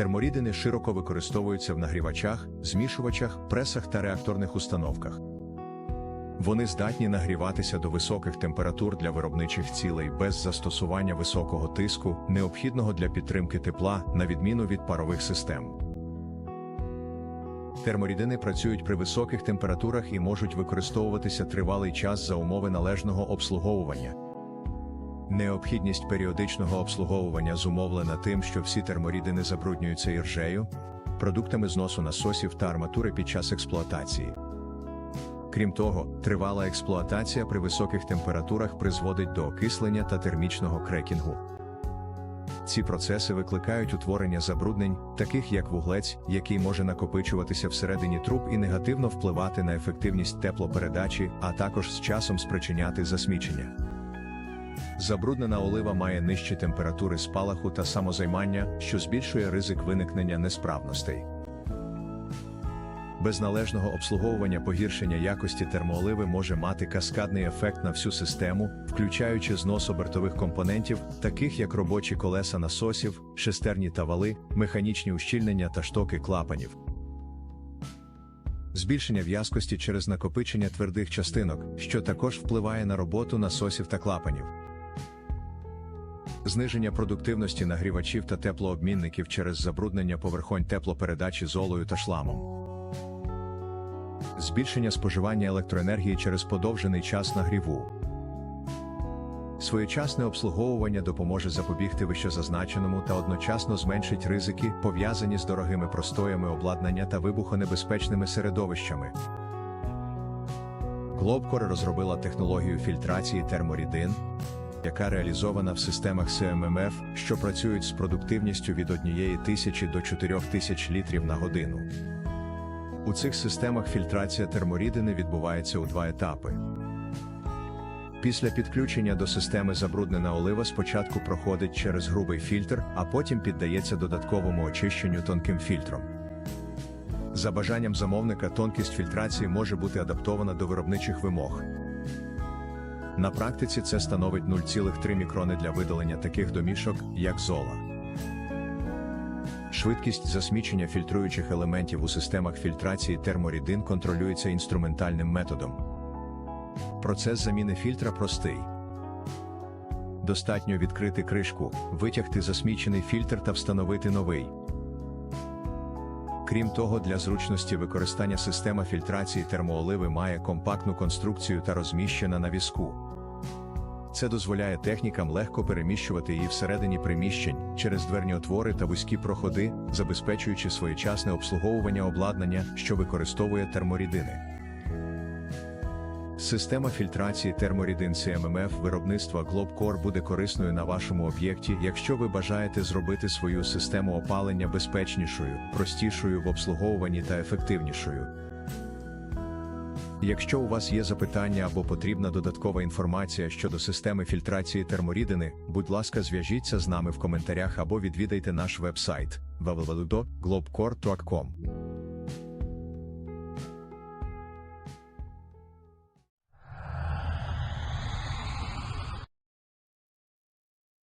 Терморідини широко використовуються в нагрівачах, змішувачах, пресах та реакторних установках. Вони здатні нагріватися до високих температур для виробничих цілей без застосування високого тиску, необхідного для підтримки тепла, на відміну від парових систем. Терморідини працюють при високих температурах і можуть використовуватися тривалий час за умови належного обслуговування. Необхідність періодичного обслуговування зумовлена тим, що всі терморідини забруднюються іржею, продуктами зносу насосів та арматури під час експлуатації. Крім того, тривала експлуатація при високих температурах призводить до окислення та термічного крекінгу. Ці процеси викликають утворення забруднень, таких як вуглець, який може накопичуватися всередині труб і негативно впливати на ефективність теплопередачі, а також з часом спричиняти засмічення. Забруднена олива має нижчі температури спалаху та самозаймання, що збільшує ризик виникнення несправностей. Без належного обслуговування погіршення якості термооливи може мати каскадний ефект на всю систему, включаючи знос обертових компонентів, таких як робочі колеса насосів, шестерні та вали, механічні ущільнення та штоки клапанів. Збільшення в'язкості через накопичення твердих частинок, що також впливає на роботу насосів та клапанів. Зниження продуктивності нагрівачів та теплообмінників через забруднення поверхонь теплопередачі золою та шламом. Збільшення споживання електроенергії через подовжений час нагріву. Своєчасне обслуговування допоможе запобігти вищезазначеному та одночасно зменшить ризики, пов'язані з дорогими простоями обладнання та вибухонебезпечними середовищами. Globcore розробила технологію фільтрації терморідин, яка реалізована в системах СММФ, що працюють з продуктивністю від 1 тисячі до 4 тисяч літрів на годину. У цих системах фільтрація терморідини відбувається у два етапи. Після підключення до системи забруднена олива спочатку проходить через грубий фільтр, а потім піддається додатковому очищенню тонким фільтром. За бажанням замовника тонкість фільтрації може бути адаптована до виробничих вимог. На практиці це становить 0,3 мікрони для видалення таких домішок, як зола. Швидкість засмічення фільтруючих елементів у системах фільтрації терморідин контролюється інструментальним методом. Процес заміни фільтра простий. Достатньо відкрити кришку, витягти засмічений фільтр та встановити новий. Крім того, для зручності використання система фільтрації термооливи має компактну конструкцію та розміщена на візку. Це дозволяє технікам легко переміщувати її всередині приміщень через дверні отвори та вузькі проходи, забезпечуючи своєчасне обслуговування обладнання, що використовує терморідини. Система фільтрації терморідин CMMF виробництва Globcore буде корисною на вашому об'єкті, якщо ви бажаєте зробити свою систему опалення безпечнішою, простішою в обслуговуванні та ефективнішою. Якщо у вас є запитання або потрібна додаткова інформація щодо системи фільтрації терморідини, будь ласка, зв'яжіться з нами в коментарях або відвідайте наш веб-сайт www.globcore.com.